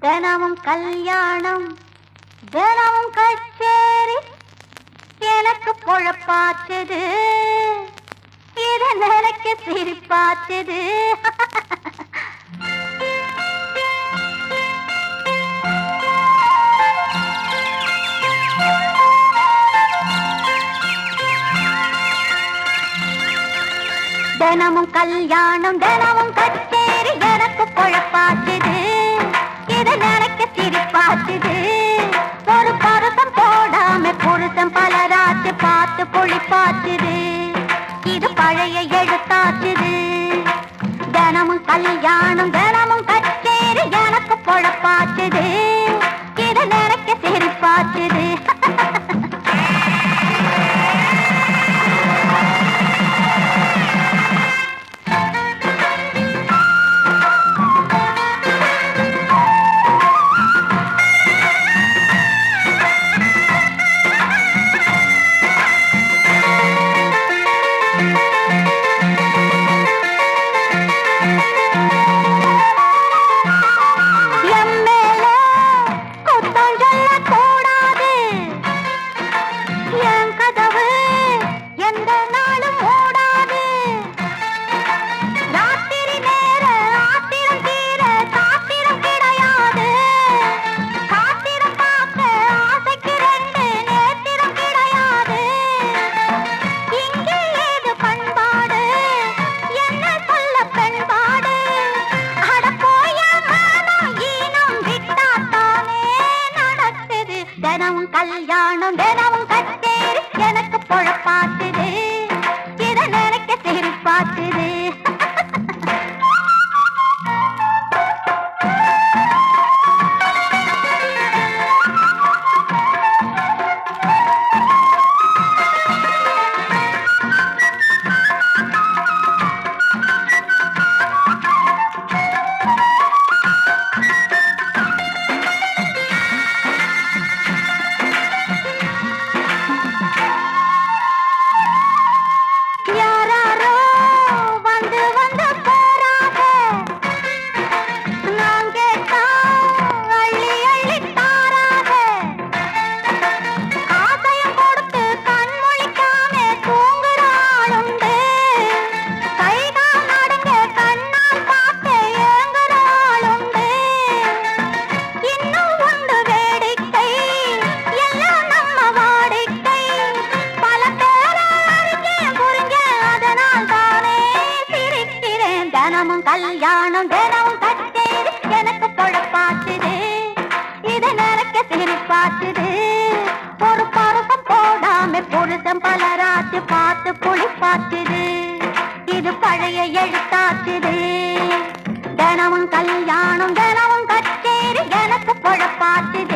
தினமும் கல்யாணம் தினமும் கச்சேரி. எனக்கு பொழப்பாச்சது இத நிலைக்கு சிரிப்பாச்சது. தினமும் கல்யாணம் தினமும் கச்சேரி. எனக்கு பொழப்பாச்சது. இத நினைக்க சிரிப்பாச்சுது ஒரு பருத்தம் போடாம புருஷன் பலராச்சு பார்த்து பொழிப்பாச்சுது இது பழைய எழுத்தாச்சுது. தினமும் கல்யாணம் தினமும் தினமும் கல்யாணம் தினமும் கச்சேரி எனக்கு பொழப்பாட்டுது இத தினமும் கல்யாணம் தினமும் கச்சேரி எனக்கு பொழப்பாச்சுது இதை நினைக்க சிரிப்பாச்சுது ஒரு பருப்பம் போடாம புருஷன் பலராச்சு பார்த்து புளிப்பாச்சுது இது பழைய எழுத்தாச்சுது தினமும் கல்யாணம் தினமும் கச்சேரி எனக்கு பொழப்பாச்சுது